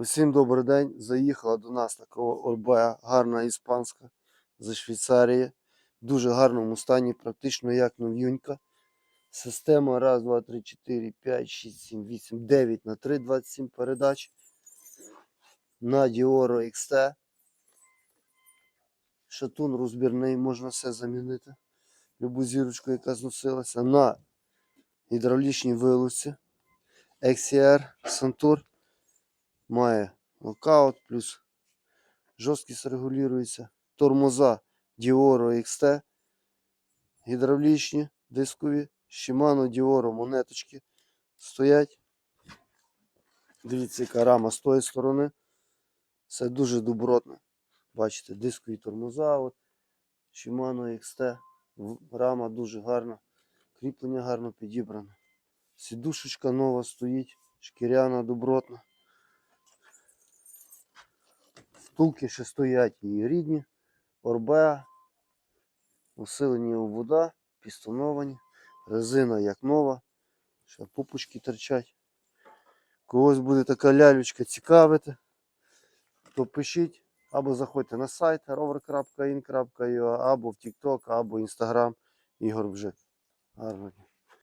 Усім добрий день. Заїхала до нас такого орбая гарна іспанська зі Швейцарії. В дуже гарному стані, практично як нов'юнька. Система 1, 2, 3, 4, 5, 6, 7, 8, 9 на 3, 27 передач. На Dioro XT. Шатун розбірний, можна все замінити. Любу зірочку, яка зносилася. На гідравлічній вилучці. XCR Santur має нокаут, плюс жорсткість регулюється. Тормоза Dioro XT. Гідравлічні, дискові. Shimano Dioro монеточки стоять. Дивіться, яка рама з тої сторони. Все дуже добротно. Бачите, дискові тормоза. От. Shimano XT. Рама дуже гарна. Кріплення гарно підібране. Сідушечка нова стоїть. Шкіряна, добротна. Втулки ще стоять і рідні. Орбеа. Усилені вода, пістоновані. Резина як нова. Ще пупочки торчать. Когось буде така лялючка цікавити, то пишіть або заходьте на сайт rover.in.ua, або в TikTok, або Instagram Ігор Бжик. Гарного дня.